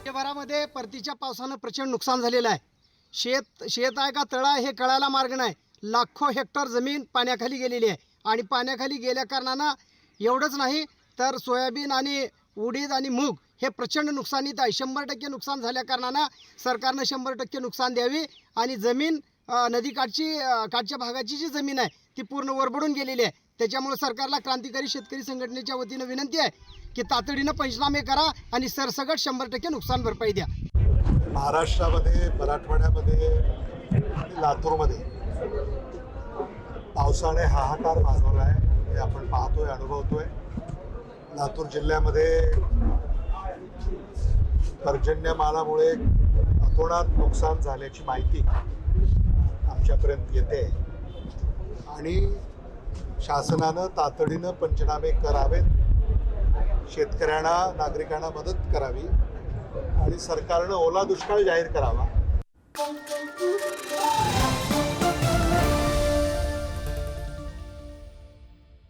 राज्यभरामध्ये परतीच्या पावसानं प्रचंड नुकसान झालेलं आहे. शेत शेत आहे का तळा आहे हे कळायला मार्ग नाही. लाखो हेक्टर जमीन पाण्याखाली गेलेली आहे. आणि पाण्याखाली गेल्या कारणानं एवढंच नाही तर सोयाबीन आणि उडीद आणि मूग हे प्रचंड नुकसानीत आहे. शंभर टक्के नुकसान झाल्या कारणानं सरकारनं शंभर टक्के नुकसान द्यावी आणि जमीन नदीकाठची काठच्या भागाची जी जमीन आहे ती पूर्ण वरबडून गेलेली आहे. त्याच्यामुळे सरकारला क्रांतिकारी शेतकरी संघटनेच्या वतीनं विनंती आहे की तातडीनं पंचनामे करा आणि सरसगट शंभर टक्के नुकसान भरपाई द्या. महाराष्ट्रामध्ये मराठवाड्यामध्ये आणि लातूरमध्ये पावसाने हाहाकार माजवला आहे. हे आपण पाहतोय अनुभवतोय. लातूर जिल्ह्यामध्ये पर्जन्यमानामुळे अतोनात नुकसान झाल्याची माहिती आमच्यापर्यंत येते. आणि शासनानं तातडीनं पंचनामे करावेत शेतकऱ्यांना नागरिकांना मदत करावी आणि सरकारनं ओला दुष्काळ जाहीर करावा.